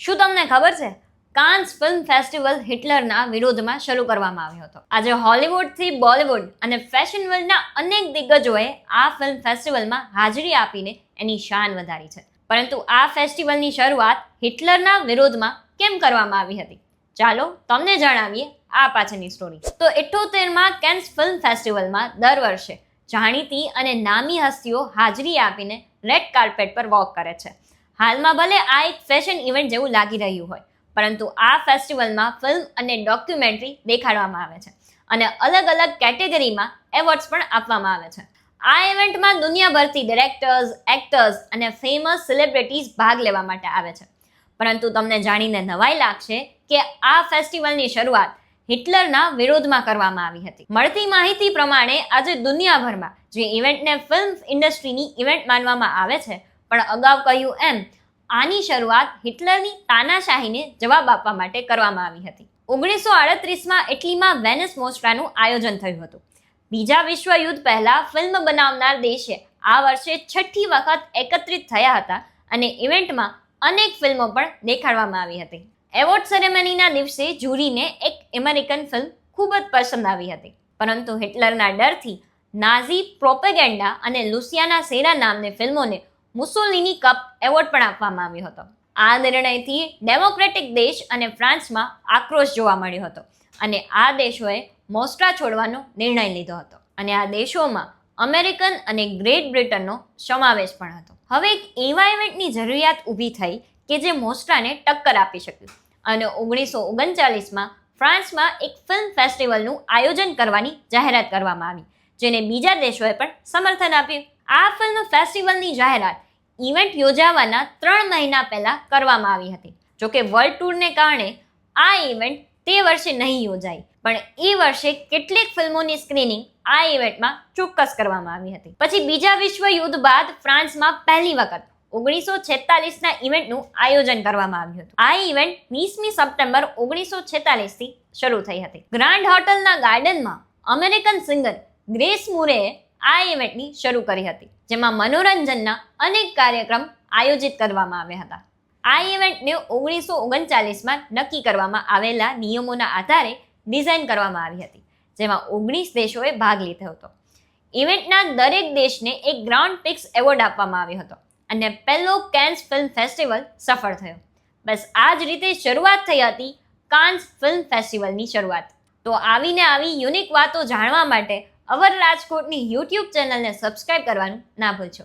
શું તમને ખબર છે? કાન્સ ફિલ્મ ફેસ્ટિવલ હિટલરના વિરોધમાં શરૂ કરવામાં આવ્યો હતો. આજે હોલિવૂડથી બોલિવૂડ અને ફેશન વર્લ્ડના અનેક દિગ્ગજોએ આ ફિલ્મ ફેસ્ટિવલમાં હાજરી આપીને એની શાન વધારી છે. પરંતુ આ ફેસ્ટિવલની શરૂઆત હિટલરના વિરોધમાં કેમ કરવામાં આવી હતી? ચાલો તમને જણાવીએ આ પાછળની સ્ટોરી તો ઇઠ્ઠોતેરમાં કેન્સ ફિલ્મ ફેસ્ટિવલમાં દર વર્ષે જાણીતી અને નામી હસ્તીઓ હાજરી આપીને રેડ કાર્પેટ પર વોક કરે છે. હાલમાં ભલે આ એક ફેશન ઇવેન્ટ જેવું લાગી રહ્યું હોય, પરંતુ આ ફેસ્ટિવલમાં ફિલ્મ અને ડોક્યુમેન્ટરી દેખાડવામાં આવે છે અને અલગ અલગ કેટેગરીમાં એવોર્ડ્સ પણ આપવામાં આવે છે. આ ઇવેન્ટમાં દુનિયાભરથી ડિરેક્ટર્સ એક્ટર્સ અને ફેમસ સેલિબ્રિટીઝ ભાગ લેવા માટે આવે છે. પરંતુ તમને જાણીને નવાઈ લાગશે કે આ ફેસ્ટિવલની શરૂઆત હિટલરના વિરોધમાં કરવામાં આવી હતી. મળતી માહિતી પ્રમાણે આજે દુનિયાભરમાં જે ઇવેન્ટને ફિલ્મ ઇન્ડસ્ટ્રીની ઇવેન્ટ માનવામાં આવે છે પણ અગાઉ કહ્યું એમ, આની શરૂઆત હિટલરની તાનાશાહીને જવાબ આપવા માટે કરવામાં આવી હતી. ઓગણીસો આડત્રીસમાં ઇટલીમાં વેનિસ મોસ્ટ્રાનું આયોજન થયું હતું. બીજા વિશ્વયુદ્ધ પહેલા ફિલ્મ બનાવનાર દેશે આ વર્ષે છઠ્ઠી વખત એકત્રિત થયા હતા અને ઇવેન્ટમાં અનેક ફિલ્મો પણ દેખાડવામાં આવી હતી. એવોર્ડ સેરેમનીના દિવસે જુરીને એક અમેરિકન ફિલ્મ ખૂબ જ પસંદ આવી હતી. પરંતુ હિટલરના ડરથી નાઝી પ્રોપેગેન્ડા અને લુસિયાના સેરા નામની ફિલ્મોને મુસોલિની કપ એવોર્ડ પણ આપવામાં આવ્યો હતો. આ નિર્ણયથી ડેમોક્રેટિક દેશ અને ફ્રાન્સમાં આક્રોશ જોવા મળ્યો હતો અને આ દેશોએ મોસ્ટ્રા છોડવાનો નિર્ણય લીધો હતો અને આ દેશોમાં અમેરિકન અને ગ્રેટ બ્રિટનનો સમાવેશ પણ હતો. હવે એક એવા ઇવેન્ટની જરૂરિયાત ઊભી થઈ કે જે મોસ્ટ્રાને ટક્કર આપી શક્યું અને ઓગણીસો ઓગણચાલીસમાં ફ્રાન્સમાં એક ફિલ્મ ફેસ્ટિવલનું આયોજન કરવાની જાહેરાત કરવામાં આવી, જેને બીજા દેશોએ પણ સમર્થન આપ્યું. આ ફિલ્મ ફેસ્ટિવલની જાહેરાત ઇવેન્ટ યોજાવાના ત્રણ મહિના પહેલાં કરવામાં આવી હતી. જોકે વર્લ્ડ ટૂરને કારણે આ ઇવેન્ટ તે વર્ષે નહીં યોજાઈ, પણ એ વર્ષે કેટલીક ફિલ્મોની સ્ક્રીનિંગ આ ઇવેન્ટમાં ચોક્કસ કરવામાં આવી હતી. પછી બીજા વિશ્વ યુદ્ધ બાદ ફ્રાન્સમાં પહેલી વખત ઓગણીસો છેતાલીસના ઇવેન્ટનું આયોજન કરવામાં આવ્યું હતું. આ ઇવેન્ટ વીસમી સપ્ટેમ્બર ઓગણીસો છેતાલીસથી શરૂ થઈ હતી. ગ્રાન્ડ હોટલના ગાર્ડનમાં અમેરિકન સિંગર ગ્રેસ મુરેએ આ ઇવેન્ટની શરૂ કરી હતી, જેમાં મનોરંજનના અનેક કાર્યક્રમ આયોજિત કરવામાં આવ્યા હતા. આ ઇવેન્ટને ઓગણીસો ઓગણચાલીસમાં નક્કી કરવામાં આવેલા નિયમોના આધારે ડિઝાઇન કરવામાં આવી હતી, જેમાં ઓગણીસ દેશોએ ભાગ લીધો હતો. ઇવેન્ટના દરેક દેશને એક ગ્રાઉન્ડ પિક્સ એવોર્ડ આપવામાં આવ્યો હતો અને પહેલો કેન્સ ફિલ્મ ફેસ્ટિવલ સફળ થયો. બસ આ જ રીતે શરૂઆત થઈ હતી કાન્સ ફિલ્મ ફેસ્ટિવલની શરૂઆત. તો આવીને આવી યુનિક વાતો જાણવા માટે અવર રાજકોટની યુટ્યુબ ચેનલને સબસ્ક્રાઇબ કરવાનું ના ભૂલશો.